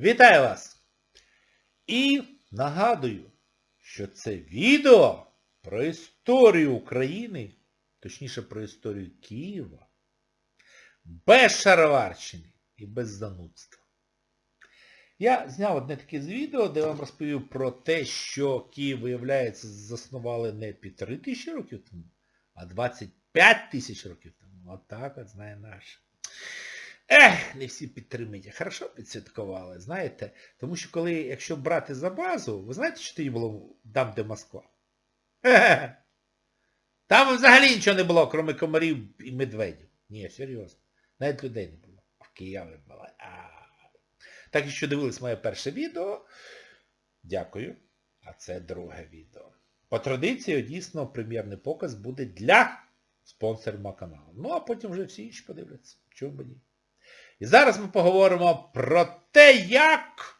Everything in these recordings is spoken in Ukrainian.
Вітаю вас! І нагадую, що це відео про історію України, точніше про історію Києва, без шароварщини і без занудства. Я зняв одне таке з відео, де вам розповів про те, що Київ, виявляється, заснували не 3 тисячі років тому, а 25 тисяч років тому. Отак от знає наш. Ех, не всі підтримують. Хорошо підсвяткували, знаєте. Тому що коли, якщо брати за базу, ви знаєте, що тоді було там, де Москва? Там взагалі нічого не було, крім комарів і медведів. Ні, серйозно. Навіть людей не було. В Києві було. Так, якщо дивились моє перше відео, дякую. А це друге відео. По традиції, дійсно, прем'єрний показ буде для спонсорів мого каналу. Ну, а потім вже всі інші подивляться. Чому б ні? І зараз ми поговоримо про те, як...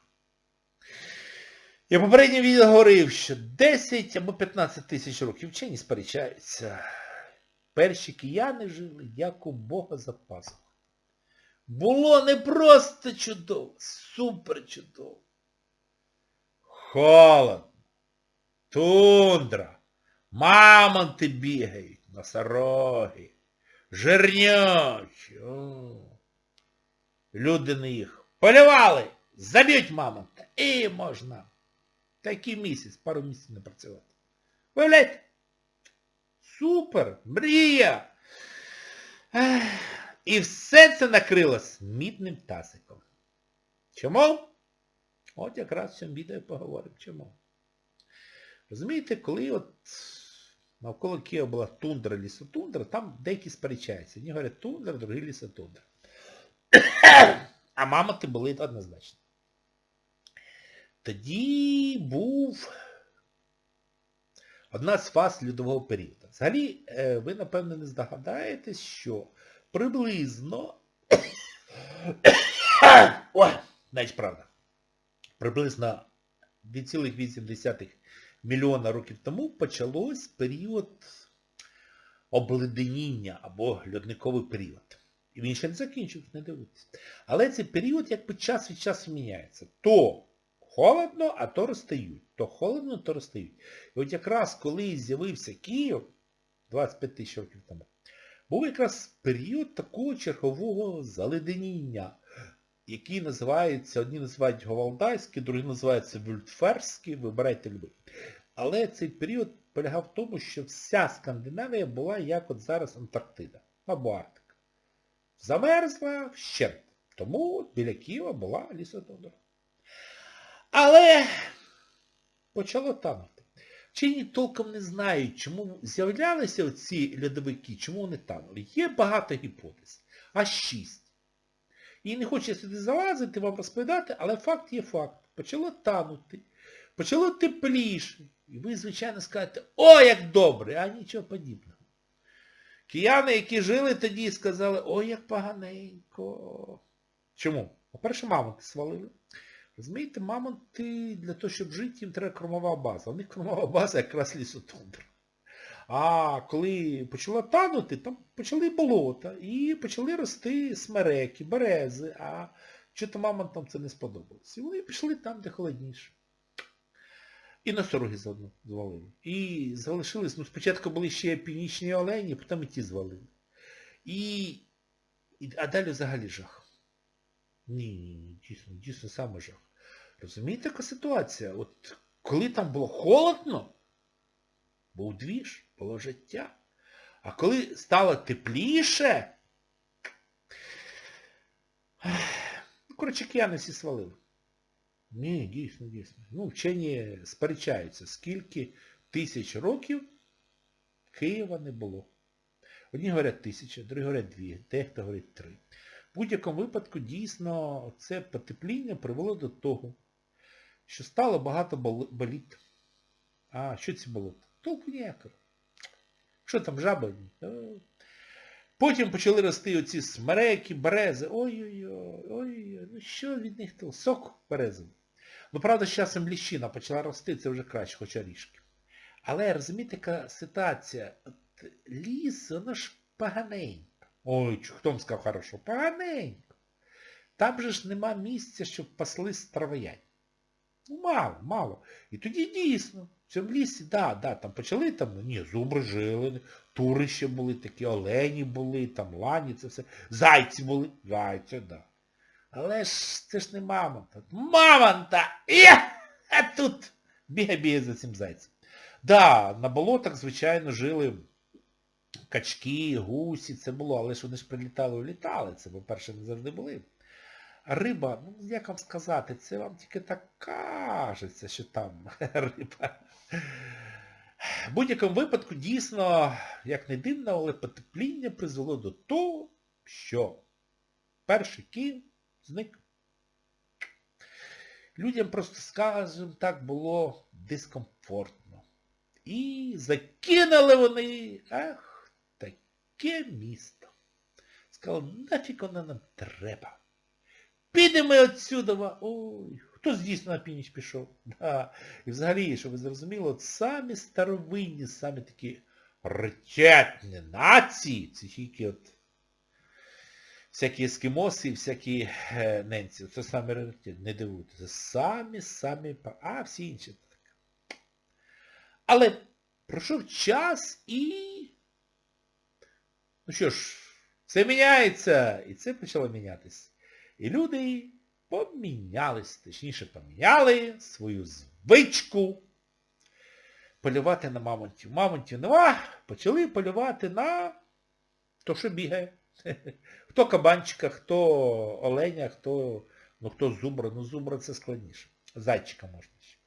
Я попередньо відео говорив, що 10 або 15 тисяч років вчені сперечаються. Перші кияни жили, як у Бога за пазухою. Було не просто чудово, супер чудово. Холодно, тундра, мамонти бігають, носороги, жирнячі. О. Люди на їх полювали, заб'ють мамонта і можна. Такий місяць, пару місяців не працювати. Виявляєте? Супер! Мрія! І все це накрилось мідним тазиком. Чому? От якраз в цьому відео поговоримо. Чому? Розумієте, коли от навколо Києва була тундра, лісотундра, там деякі сперечаються. Одні говорять тундра, другі лісотундра. А мамонти були однозначно. Тоді був одна з фаз льодового періоду. Взагалі, е, ви, напевно, не здогадаєтесь, що приблизно... Ой, навіть правда. Приблизно 2,8 мільйона років тому почалось період обледеніння або льодниковий період. І він ще не закінчився, не дивитися. Але цей період якби час від часу міняється. То холодно, а то розстають. То холодно, то розстають. І от якраз коли з'явився Київ, 25 тисяч років тому, був якраз період такого чергового заледеніння, який називається, одні називають Говалдайський, другі називаються Вюльтферський, вибирайте любий. Але цей період полягав в тому, що вся Скандинавія була як от зараз Антарктида або Арктика. Замерзла вщент. Тому біля Києва була лісотундра. Але почало танути. Вчені толком не знають, чому з'являлися оці льодовики, чому вони танули. Є багато гіпотез. Аж шість. І не хочу сюди залазити, вам розповідати, але факт є факт. Почало танути. Почало тепліше. І ви, звичайно, скажете, о, як добре, а нічого подібного. Кияни, які жили тоді, сказали, ой, як поганенько. Чому? По-перше, мамонти свалили. Розумієте, мамонти для того, щоб жити, їм треба кормова база. У них кормова база якраз лісотундра. А коли почало танути, там почали болота і почали рости смереки, берези, а що-то мамонтам це не сподобалось. І вони пішли там, де холодніше. І носороги заодно звалили. І залишились, ну спочатку були ще північні олені, потім і ті звалили. І, і А далі взагалі жах. Ні, ні, ні, дійсно, дійсно саме жах. Розумієте, яка ситуація? От коли там було холодно, був двіж, було життя. А коли стало тепліше, ну, коротше, кияни всі свалили. Ні, дійсно, дійсно. Ну, вчені сперечаються, скільки тисяч років Києва не було. Одні говорять тисяча, другі говорять дві, дехто говорить три. В будь-якому випадку, дійсно, це потепління привело до того, що стало багато боліт. А що ці болота? Толку ніякого. Що там, жаби? Потім почали рости оці смереки, берези. Ой-ой-ой, ой-ой, ну що від них то? Сок березовий. Ну, правда, з часом ліщина почала рости, це вже краще, хоча ріжки. Але розумієте, яка ситуація? От ліс, воно ж поганенько. Ой, хто вам сказав хорошо? Поганенько. там же ж нема місця, щоб пасли травоянь. Ну, мало, мало. І тоді дійсно, в цьому лісі, да, да, там почали там, ну, ні, зубри жили, тури ще були такі, олені були, там лані, це все. Зайці були. Зайці, да. Але ж це ж не мамонта. Мамонта! Є! А тут бігає-бігає за цим зайцем. Да, на болотах, звичайно, жили качки, гусі, це було, але ж вони ж прилітали улітали, це, по-перше, не завжди були. Риба, ну як вам сказати, це вам тільки так кажеться, що там риба. В будь-якому випадку, дійсно, як не дивно, але потепління призвело до того, що перший Київ зник. Людям просто, скажімо так, було дискомфортно. І закинули вони, ах, таке місто. Сказали, нафіг воно нам треба. Підемо отсюда. Ой, хто дійсно на північ пішов? Да. І взагалі, щоб ви зрозуміли, от самі старовинні, самі такі ракетні нації, це тільки от всякі ескімоси, всякі е, ненці. Це раритетні, не дивуйтесь. Це самі-самі, а всі інші так. Але пройшов час і... Ну що ж, все міняється, і це почало мінятися. І люди помінялись, точніше поміняли свою звичку полювати на мамонтів. Мамонтів нема, почали полювати на то, що бігає. Хто кабанчика, хто оленя, хто, ну хто зубра. Ну зубра це складніше. Зайчика можна ще.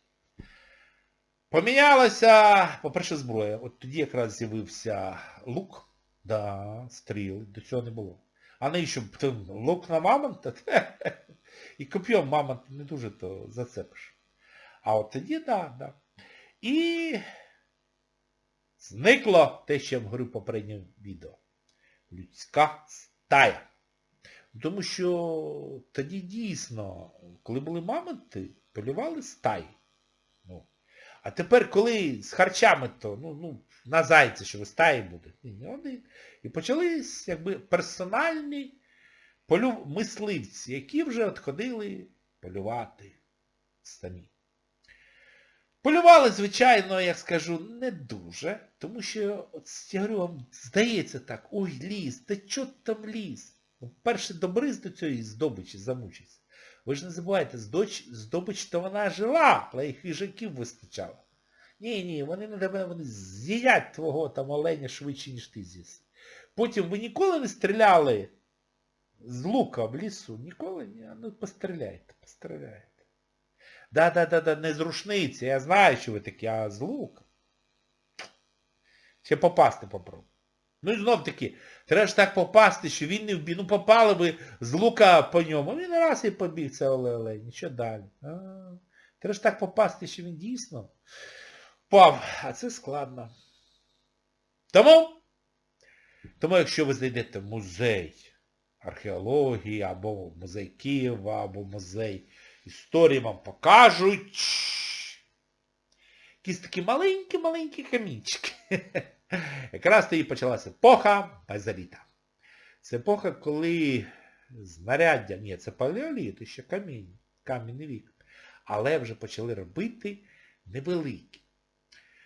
Помінялася, по-перше, зброя. От тоді якраз з'явився лук, да, стріли, до цього не було. А б лук на мамонта? І коп'єм мамонта не дуже то зацепиш. А от тоді, да, да. І зникло те, що я говорив в попередньому відео. Людська стая. Тому що тоді дійсно, коли були мамонти, полювали стаї. Ну. А тепер, коли з харчами, то ну, ну, на зайця, що ви стаї буде. І почались якби персональні полю... мисливці, які вже от ходили полювати самі. Полювали, звичайно, як скажу, не дуже, тому що, от, я говорю вам, здається так, ой, ліс, та чо там ліс? Ну, перше добриз до цієї здобичі замучиться. Ви ж не забувайте, здобич то вона жила, але їх їжаків вистачало. Ні, ні, вони не тебе, вони з'їдять твого там оленя швидше, ніж ти з'їси. Потім ви ніколи не стріляли з лука в лісу? Ніколи? Ні? Ну постріляйте, постріляйте. Да-да-да, не з рушниці, я знаю, що ви такі, а з лука. Ще попасти попробуй. Ну і знов таки, треба ж так попасти, що він не вбіг. Ну попали ви з лука по ньому. Він раз і побіг це оле олень. Що далі? Треба ж так попасти, що він дійсно впав. А це складно. Тому, тому якщо ви зайдете в музей археології, або музей Києва, або музей історії вам покажуть якісь такі маленькі-маленькі камінчики. Якраз тоді почалася епоха базаліта. Це епоха, коли знаряддя, ні, це палеоліт, ще камінь, кам'яний вік. Але вже почали робити невеликі.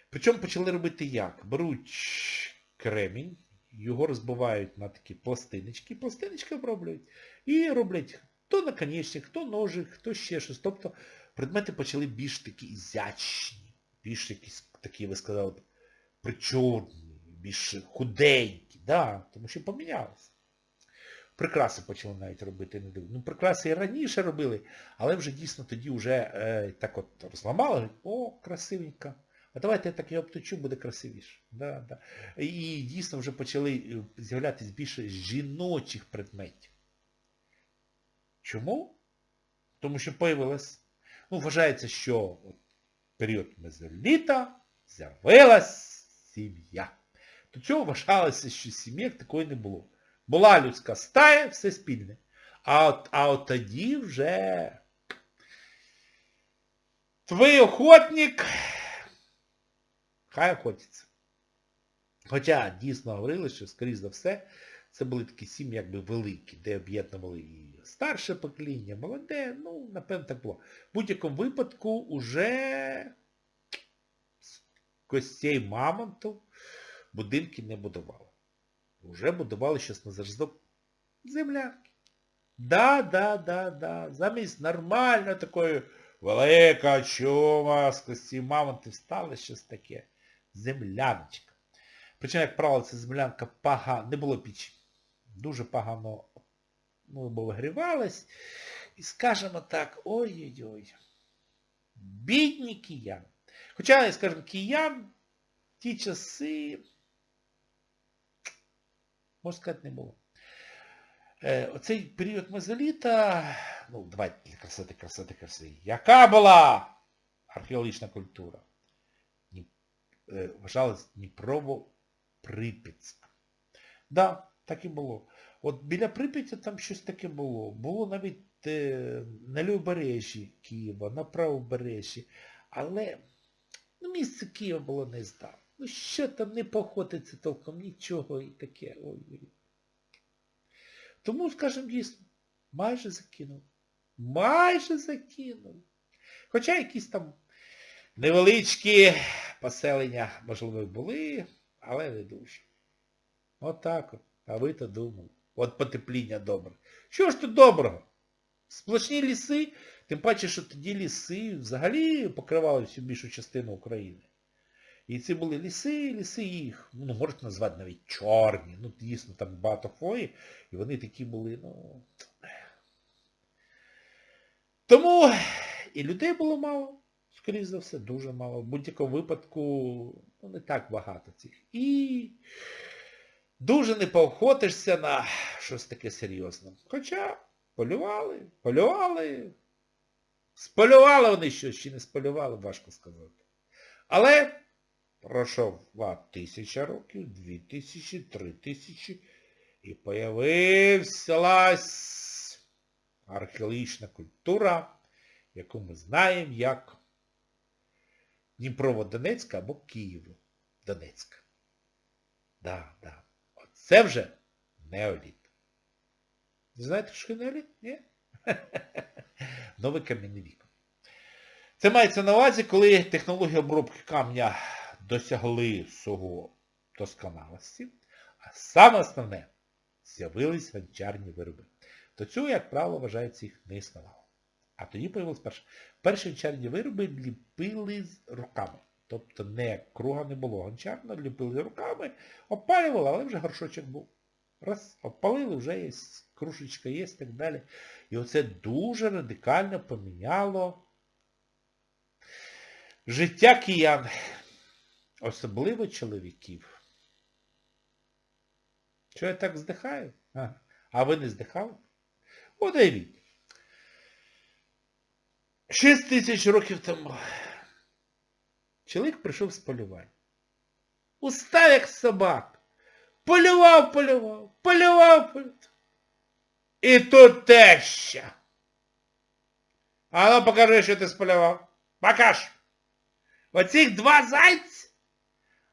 Причому почали робити як? Беруть кремінь, його розбивають на такі пластиночки, пластиночки оброблюють. І роблять хто наконечник, хто ножик, хто ще щось. Тобто предмети почали більш такі ізячні, більш якісь такі, ви сказали б, причудні, більш худенькі, да, тому що помінялося. Прикраси почали навіть робити, не. Ну, прикраси і раніше робили, але вже дійсно тоді вже е, так от розламали, о, красивенько. А давайте я так його обточу, буде красивіше. Да, да. І дійсно вже почали з'являтися більше жіночих предметів. Чому? Тому що появилась, ну, вважається, що от, період мезоліта з'явилась сім'я. До цього вважалося, що сім'ї такої не було. Була людська стая, все спільне. А от, а от тоді вже твій охотник хай охотиться. Хоча дійсно говорили, що, скоріш за все, Це були такі сім'ї якби великі, де об'єднували і старше покоління, молоде, ну, напевно, так було. В будь-якому випадку уже костей мамонту будинки не будували. Уже будували щось на зразок землянки. Да, да, да, да. Замість нормально такої велика чума з костей мамонтів стало щось таке. Земляночка. Причому, як правило, ця землянка погано, не було печі. Дуже погано ну, бо. І скажімо так, ой-ой-ой. Бідні киян. Хоча, скажімо, киян ті часи, можна сказати, не було. Е, оцей період мезоліта, ну, давайте красоти, красоти, красоти. Яка була археологічна культура? Е, Вважалась Дніпрово-Прип'ятська. Да, так і було. От біля Прип'яті там щось таке було. Було навіть е, на лівобережжі Києва, на правобережжі. Але ну, місце Києва було не здав. Ну що там не походиться толком, нічого і таке. Ой-ой. Тому, скажімо, дійсно, майже закинув. Майже закинув. Хоча якісь там невеличкі поселення, можливо, були, але не дуже. Отак от. А ви то думали. От потепління добре. Що ж тут доброго? Сплошні ліси, тим паче, що тоді ліси взагалі покривали всю більшу частину України. І ці були ліси, ліси їх, ну, можна назвати навіть чорні. Ну, дійсно, там багато хвої, і вони такі були, ну. Тому і людей було мало, скоріш за все, дуже мало. В будь-якому випадку, ну, не так багато цих. І дуже не поохотишся на щось таке серйозне. Хоча полювали, полювали. Сполювали вони щось, чи не сполювали, важко сказати. Але пройшов тисяча років, дві тисячі, три тисячі, і появилася археологічна культура, яку ми знаємо як Дніпрово-Донецька або Києво-Донецька. Да, да. Оце вже неоліт. Не знаєте, що таке неоліт? Ні? Новий кам'яний вік. Це мається на увазі, коли технології обробки камня досягли свого досконалості, а саме основне, з'явились гончарні вироби. До цього, як правило, вважається, їх не існувало. А тоді появилось перше. Перші гончарні вироби ліпили з руками. Тобто не круга не було гончарно, ліпили руками, опалювали, але вже горшочок був. Раз, опалили, вже є, кружечка є і так далі. І оце дуже радикально поміняло життя киян, особливо чоловіків. Що я так здихаю? А, а ви не здихали? Уявіть. Шість тисяч років тому чоловік прийшов з полювання. Устав як собак. Полював, полював, полював, полював. І тут теща. А ну покажи, що ти сполював. Покаж. Оцих два зайці,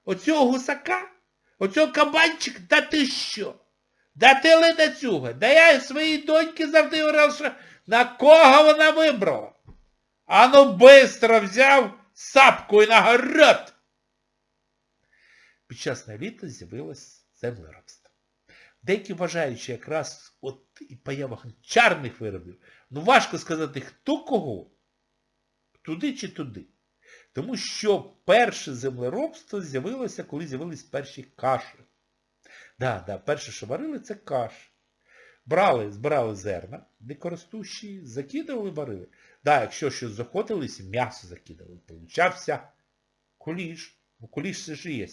оцього гусака, оцього кабанчика, да ти що? Да ти ледацюга. Да я своїй доньки завжди говорив, що на кого вона вибрала. Ану бистро взяв сапку і на город. Під час наліта з'явилось землеробство. Деякі вважають, що якраз от і поява гончарних виробів, ну важко сказати, хто кого, туди чи туди. Тому що перше землеробство з'явилося, коли з'явились перші каші. Да, да, перше, що варили, це каші. Брали, збирали зерна, дикоростущі, закидували, варили. Да, якщо щось заходилось, м'ясо закидали. Получався куліш. Ну, куліш це ж є.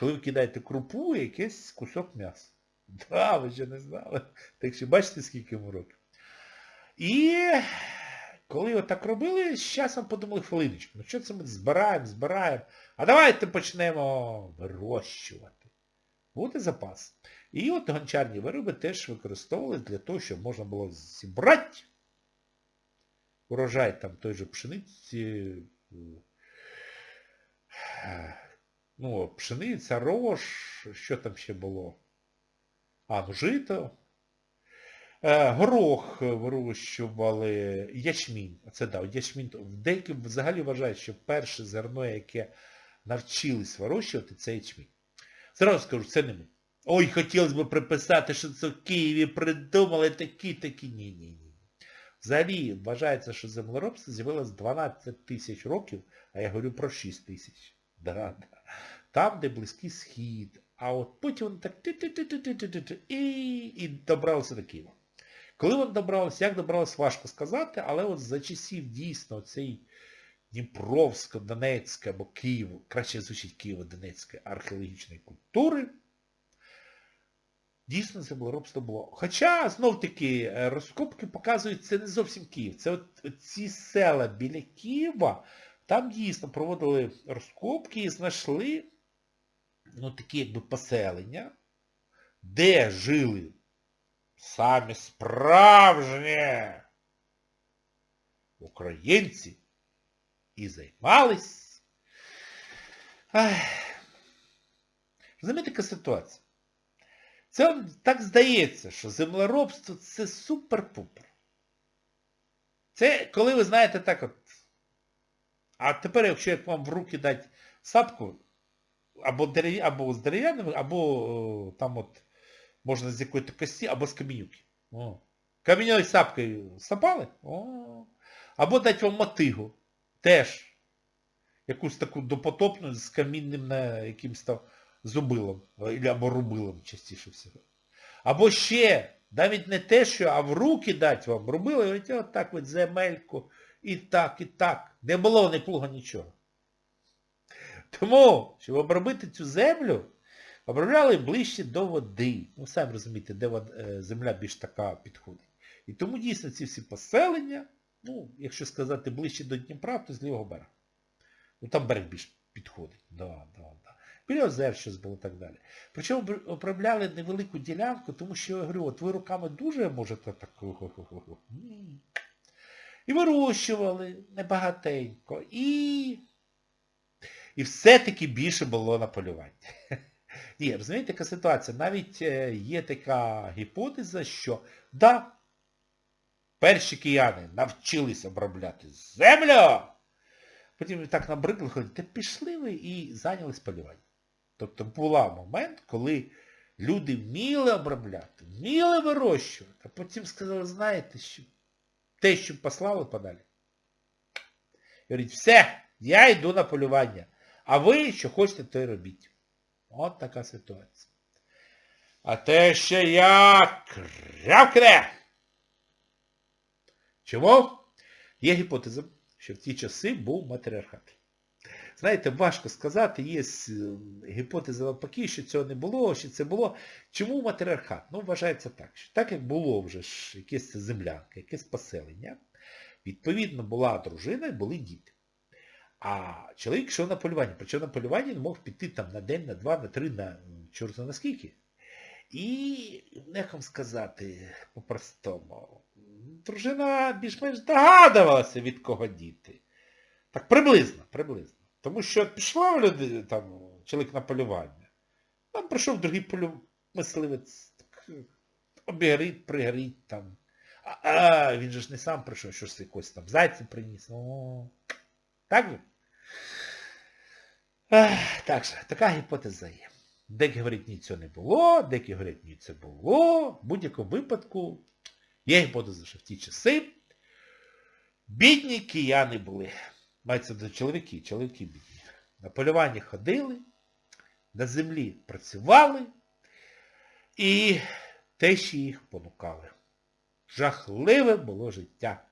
Коли ви кидаєте крупу, якийсь кусок м'яса. Да, ви ще не знали. Так що бачите, скільки йому років. І коли отак робили, з часом подумали хвилиночку, ну що це ми збираємо, збираємо, а давайте почнемо вирощувати. Буде запас. І от гончарні вироби теж використовували для того, щоб можна було зібрати урожай там той же пшениці, ну, пшениця, рож, що там ще було. А, ну жито. Е, горох вирощували, ячмінь. Це да, ячмінь. Деякі взагалі вважають, що перше зерно, яке навчились вирощувати, це ячмінь. Зразу скажу, це не ми. Ой, хотілося б приписати, що це в Києві придумали такі, такі. Ні, ні, ні. Взагалі вважається, що землеробство з'явилось 12 тисяч років, а я говорю про 6 тисяч. Да, да. Там, де близький схід. А от потім вони так ти-ти-ти-ти-ти-ти-ти, і, і добралися до Києва. Коли вони добралися, як добралися, важко сказати, але от за часів дійсно цей Дніпровсько-Донецьке або Києво, краще звучить Києво-Донецької археологічної культури, дійсно землеробство було. Хоча, знов-таки, е, розкопки показують, це не зовсім Київ. Це от, ці села біля Києва, там дійсно проводили розкопки і знайшли ну, такі якби поселення, де жили самі справжні українці і займались. Ах. Розумієте, ситуація? Це так здається, що землеробство це супер-пупер. Це коли ви знаєте так от. А тепер, якщо як вам в руки дати сапку, або, дерев... або з дерев'яними, або там от можна з якої-то кості, або з камінюки. О. Каміньою сапкою сапали? О. Або дати вам мотигу. Теж. Якусь таку допотопну з камінним на якимсь там зубилом. Або рубилом, частіше всього. Або ще, навіть не те, що, а в руки дати вам рубило, і говорить, отак от земельку, і так, і так. Не було ні плуга, нічого. Тому, щоб обробити цю землю, обробляли ближче до води. Ну, самі розумієте, де е, земля більш така підходить. І тому дійсно ці всі поселення, ну, якщо сказати ближче до Дніпра, то з лівого берега. Ну там берег більш підходить. Да, да, да. Біля щось було і так далі. Причому обробляли невелику ділянку, тому що, я говорю, от ви руками дуже можете так. І вирощували небагатенько. І і все-таки більше було на полювання. Ні, розумієте, яка ситуація? Навіть е, є така гіпотеза, що да, перші кияни навчились обробляти землю, потім так набридли, ходять, та пішли ви і зайнялись полюванням. Тобто був момент, коли люди вміли обробляти, вміли вирощувати, а потім сказали, знаєте, що те, що послали подалі. Говорить, все, я йду на полювання. А ви, що хочете, то й робіть. От така ситуація. А те ще як крякне! Чому? Є гіпотеза, що в ті часи був матріархат. Знаєте, важко сказати, є е, гіпотеза навпаки, що цього не було, що це було. Чому матріархат? Ну, вважається так, що так як було вже ж якесь землянка, якесь поселення, відповідно була дружина і були діти. А чоловік йшов на полювання. Причому на полювання він мог піти там на день, на два, на три, на чорт на скільки. І, вам сказати, по-простому, дружина більш-менш догадувалася, від кого діти. Так приблизно, приблизно. Тому що пішла в там, чоловік на полювання. Там прийшов другий полю... мисливець, обігрить, пригрить там. А, а він же ж не сам прийшов, що ж якось там зайця приніс. О, так же? Так же, така гіпотеза є. Деякі говорять, ні, цього не було, деякі говорять, ні, це було. В будь-якому випадку є гіпотеза, що в ті часи бідні кияни були. Мається до чоловіки, чоловіки бідні. На полювання ходили, на землі працювали і те, що їх понукали. Жахливе було життя.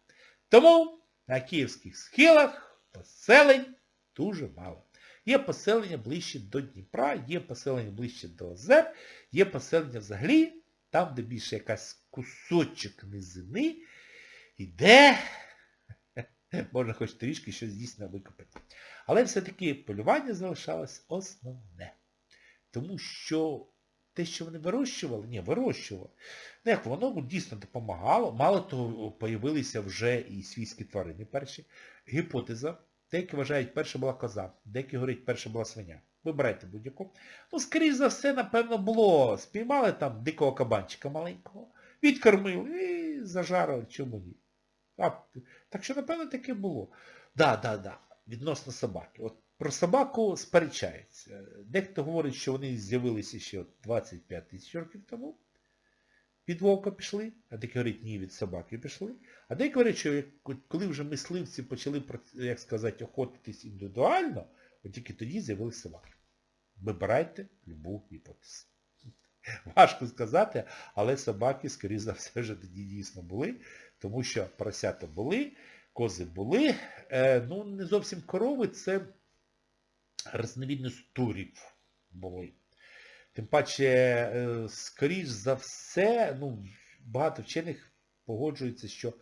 Тому на київських схилах поселень дуже мало. Є поселення ближче до Дніпра, є поселення ближче до озер, є поселення взагалі, там, де більше якась кусочок низини, і де можна хоч трішки щось дійсно викопати. Але все-таки полювання залишалось основне. Тому що те, що вони вирощували, ні, вирощували. Ну як воно дійсно допомагало. Мало того, появилися вже і свійські тварини перші. Гіпотеза. Деякі вважають, перша була коза, деякі говорять, перша була свиня. Вибирайте будь-яку. Ну, скоріш за все, напевно, було. Спіймали там дикого кабанчика маленького, відкормили і зажарили, чому ні. А, так що, напевно, таке було. Да, да, да. Відносно собаки. От про собаку сперечаються. Дехто говорить, що вони з'явилися ще 25 тисяч років тому. Від вовка пішли, а деякі говорять, ні, від собаки пішли. А деякі говорять, що коли вже мисливці почали, як сказати, охотитись індивідуально, от тільки тоді з'явилися собаки. Вибирайте любу гіпотезу. Важко сказати, але собаки, скоріше за все, вже тоді дійсно були, тому що поросята були, кози були. Е, ну, не зовсім корови, це різновідність турів були. Тим паче, е, скоріш за все, ну, багато вчених погоджуються, що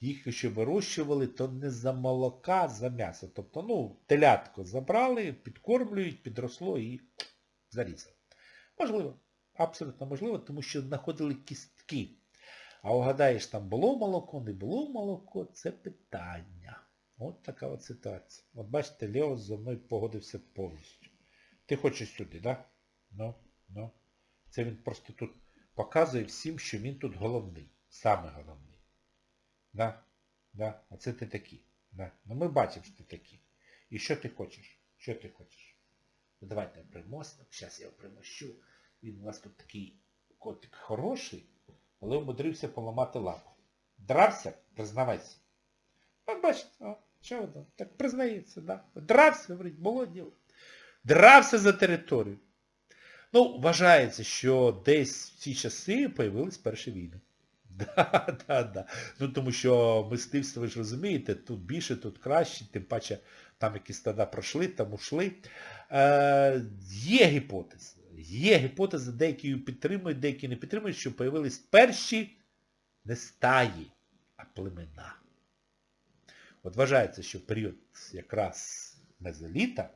їх ще вирощували, то не за молока, а за м'ясо. Тобто, ну, телятко забрали, підкормлюють, підросло і зарізали. Можливо, абсолютно можливо, тому що знаходили кістки. А угадаєш, там було молоко, не було молоко, це питання. От така от ситуація. От бачите, Лео зі мною погодився повністю. Ти хочеш сюди. Да? Ну, ну. Це він просто тут показує всім, що він тут головний. Саме головний. Да? Да? А це ти такий. Да? Ну ми бачимо, що ти такий. І що ти хочеш? Що ти хочеш? Ну давайте примостимо. Зараз я його примощу. Він у вас тут такий котик хороший, але умудрився поламати лапу. Дрався? Признавайся. От бачите, о, що там? Так признається, да? Дрався, говорить, було діло. Дрався за територію. Ну, вважається, що десь в ці часи появились перші війни. Да, да, да. Ну тому що мисливство, ви ж розумієте, тут більше, тут краще, тим паче там якісь стада пройшли, там ушли. Е, є гіпотези. Є гіпотези, деякі її підтримують, деякі не підтримують, що появились перші не стаї, а племена. От вважається, що в період якраз мезоліта,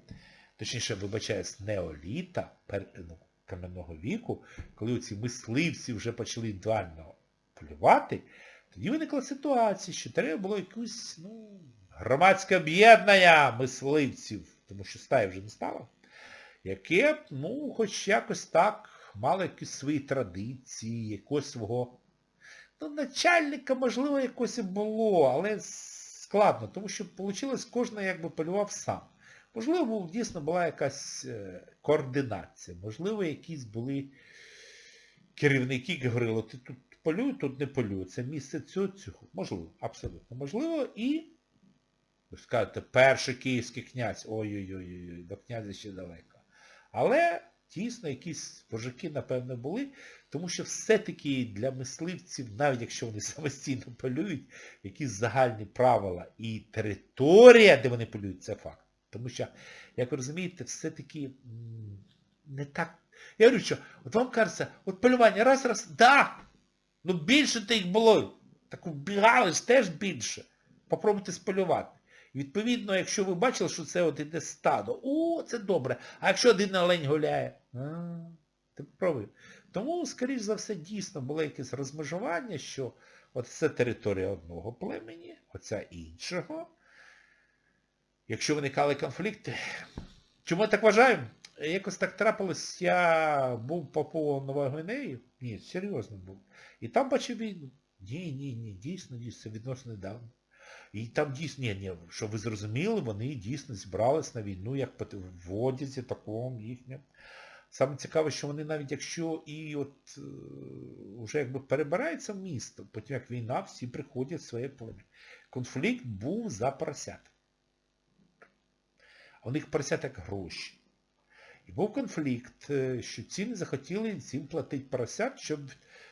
точніше, вибачаюсь, неоліта, пер, ну, кам'яного віку, коли оці мисливці вже почали індивідуально полювати, тоді виникла ситуація, що треба було якусь, ну, громадське об'єднання мисливців, тому що стаї вже не стало, яке, ну, хоч якось так, мало якісь свої традиції, якогось свого, ну, начальника, можливо, якось і було, але складно, тому що вийшло, кожен якби полював сам. Можливо, дійсно була якась е, координація, можливо, якісь були керівники, які говорили, ти тут полюй, тут не полюй. Це місце цього, цього. Можливо, абсолютно можливо. І, ви скажете, перший київський князь, ой-ой-ой, до князя ще далеко. Але дійсно якісь божики, напевно, були, тому що все-таки для мисливців, навіть якщо вони самостійно полюють, якісь загальні правила і територія, де вони полюють, це факт. Тому що, як ви розумієте, все-таки не так. Я говорю, що от вам кажеться, от полювання раз-раз, да, ну більше то їх було. Так вбігали ж теж більше. Попробуйте сполювати. Відповідно, якщо ви бачили, що це от іде стадо, о, це добре. А якщо один олень гуляє, а, ти попробуй. Тому, скоріш за все, дійсно було якесь розмежування, що от це територія одного племені, оця іншого. Якщо виникали конфлікти. Чому я так вважаю? Якось так трапилось, я був по Нової Гвинеї. Ні, серйозно був. І там бачив війну. Ні, ні, ні, дійсно, дійсно, це відносно недавно. І там дійсно, ні, ні, що ви зрозуміли, вони дійсно зібрались на війну, як в одязі такому їхньому. Саме цікаве, що вони навіть якщо і от вже якби перебираються в місто, потім як війна, всі приходять в своє плем'я. Конфлікт був за поросят. У них поросят як гроші. І був конфлікт, що ці не захотіли цим платити поросят, щоб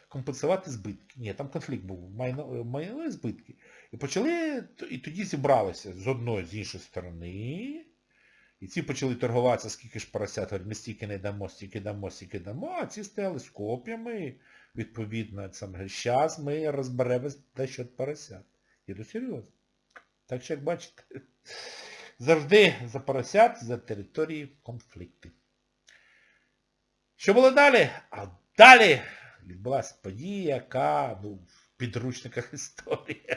компенсувати збитки. Ні, там конфлікт був, майно, майно збитки. І почали, і тоді зібралися з одної, з іншої сторони. І ці почали торгуватися, скільки ж поросят, говорять, ми стільки не дамо, стільки дамо, стільки дамо, а ці стояли з коп'ями, відповідно, зараз ми розберемось дещо поросят. І то серйозно. Так що, як бачите, завжди за поросят, за території конфлікти. Що було далі? А далі відбулася подія, яка, ну, в підручниках історії.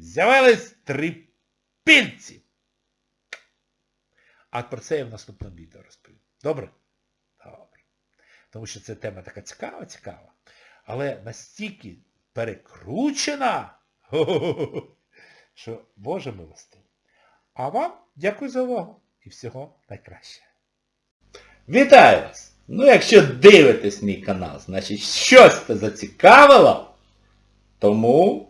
З'явились три пільці. А про це я в наступному відео розповім. Добре? Добре. Тому що це тема така цікава, цікава. Але настільки перекручена, що Боже милостивий. А вам дякую за увагу і всього найкращого. Вітаю вас! Ну якщо дивитесь мій канал, значить щось це зацікавило, тому